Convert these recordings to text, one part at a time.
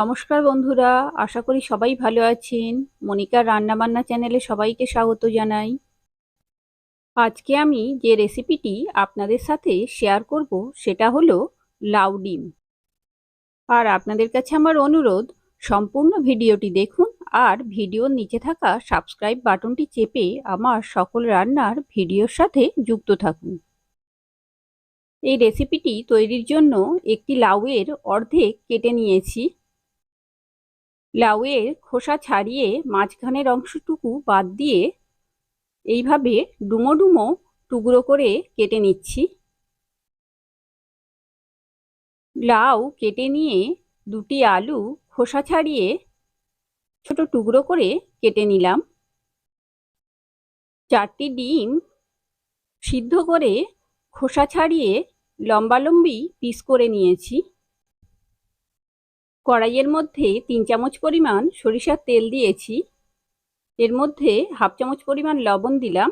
নমস্কার বন্ধুরা, আশা করি সবাই ভালো আছেন। মনিকার রান্নাবান্না চ্যানেলে সবাইকে স্বাগত জানাই। আজকে আমি যে রেসিপিটি আপনাদের সাথে শেয়ার করব, সেটা হলো লাউ ডিম। আর আপনাদের কাছে আমার অনুরোধ, সম্পূর্ণ ভিডিওটি দেখুন আর ভিডিওর নিচে থাকা সাবস্ক্রাইব বাটনটি চেপে আমার সকল রান্নার ভিডিওর সাথে যুক্ত থাকুন। এই রেসিপিটি তৈরির জন্য একটি লাউয়ের অর্ধেক কেটে নিয়েছি। লাউয়ের খোসা ছাড়িয়ে মাঝখানের অংশটুকু বাদ দিয়ে এইভাবে ডুমো ডুমো টুকরো করে কেটে নিচ্ছি। লাউ কেটে নিয়ে দুটি আলু খোসা ছাড়িয়ে ছোট টুকরো করে কেটে নিলাম। চারটি ডিম সিদ্ধ করে খোসা ছাড়িয়ে লম্বালম্বি পিস করে নিয়েছি। কড়াইয়ের মধ্যে তিন চামচ পরিমাণ সরিষার তেল দিয়েছি। এর মধ্যে হাফ চামচ পরিমাণ লবণ দিলাম।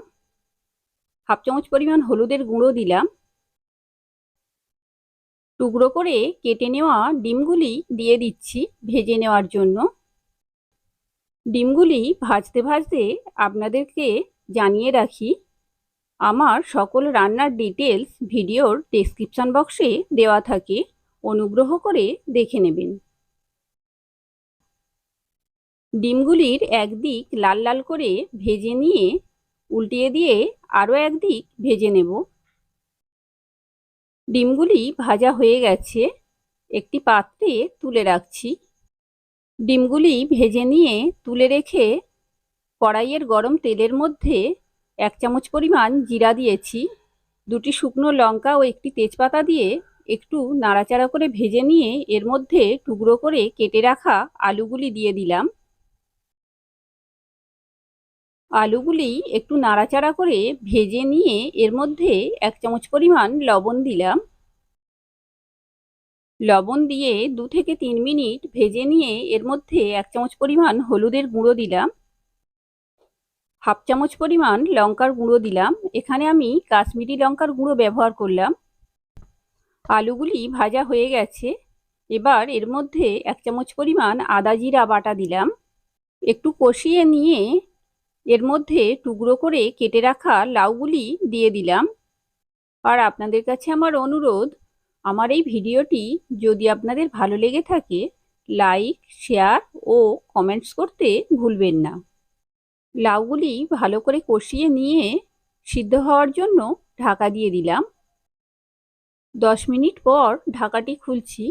হাফ চামচ পরিমাণ হলুদের গুঁড়ো দিলাম। টুকরো করে কেটে নেওয়া ডিমগুলি দিয়ে দিচ্ছি ভেজে নেওয়ার জন্য। ডিমগুলি ভাজতে ভাজতে আপনাদেরকে জানিয়ে রাখি, আমার সকল রান্নার ডিটেলস ভিডিওর ডেসক্রিপশান বক্সে দেওয়া থাকে। অনুগ্রহ করে দেখে নেবেন। ডিমগুলির একদিক লাল লাল করে ভেজে নিয়ে উল্টিয়ে দিয়ে আরও একদিক ভেজে নেব। ডিমগুলি ভাজা হয়ে গেছে, একটি পাত্রে তুলে রাখছি। ডিমগুলি ভেজে নিয়ে তুলে রেখে কড়াইয়ের গরম তেলের মধ্যে এক চামচ পরিমাণ জিরা দিয়েছি, দুটি শুকনো লঙ্কা ও একটি তেজপাতা দিয়ে একটু নাড়াচাড়া করে ভেজে নিয়ে এর মধ্যে টুকরো করে কেটে রাখা আলুগুলি দিয়ে দিলাম। আলুগুলি একটু নাড়াচাড়া করে ভেজে নিয়ে এর মধ্যে এক চামচ পরিমাণ লবণ দিলাম। লবণ দিয়ে দু থেকে তিন মিনিট ভেজে নিয়ে এর মধ্যে এক চামচ পরিমাণ হলুদের গুঁড়ো দিলাম। হাফ চামচ পরিমাণ লঙ্কার গুঁড়ো দিলাম। এখানে আমি কাশ্মীরি লঙ্কার গুঁড়ো ব্যবহার করলাম। আলুগুলি ভাজা হয়ে গেছে। এবার এর মধ্যে এক চামচ পরিমাণ আদা জিরা বাটা দিলাম। একটু কষিয়ে নিয়ে এর মধ্যে টুকরো করে কেটে রাখা লাউগুলি দিয়ে দিলাম। আর আপনাদের কাছে আমার অনুরোধ, আমার এই ভিডিওটি যদি আপনাদের ভালো লেগে থাকে, লাইক, শেয়ার ও কমেন্টস করতে ভুলবেন না। লাউগুলি ভালো করে কষিয়ে নিয়ে সিদ্ধ হওয়ার জন্য ঢাকা দিয়ে দিলাম। দশ মিনিট পর ঢাকাটি খুলছি।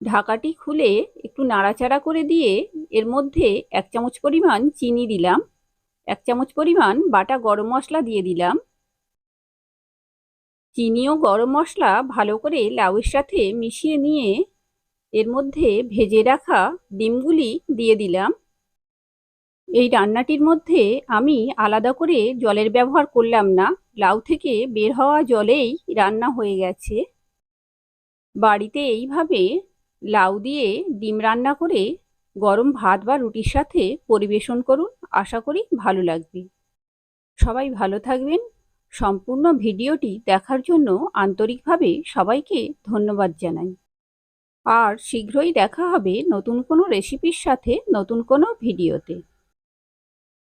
ঢাকাটি খুলে একটু নাড়াচাড়া করে দিয়ে এর মধ্যে এক চামচ পরিমাণ চিনি দিলাম, এক চামচ পরিমাণ বাটা গরম মশলা দিয়ে দিলাম। চিনি ও গরম মশলা ভালো করে লাউয়ের সাথে মিশিয়ে নিয়ে এর মধ্যে ভেজে রাখা ডিমগুলি দিয়ে দিলাম। এই রান্নাটির মধ্যে আমি আলাদা করে জলের ব্যবহার করলাম না, লাউ থেকে বের হওয়া জলেই রান্না হয়ে গেছে। বাড়িতে এইভাবে লাউ দিয়ে ডিম রান্না করে গরম ভাত বা রুটির সাথে পরিবেশন করুন। আশা করি ভালো লাগবে। সবাই ভালো থাকবেন। সম্পূর্ণ ভিডিওটি দেখার জন্য আন্তরিকভাবে সবাইকে ধন্যবাদ জানাই। আর শীঘ্রই দেখা হবে নতুন কোনো রেসিপির সাথে নতুন কোনো ভিডিওতে।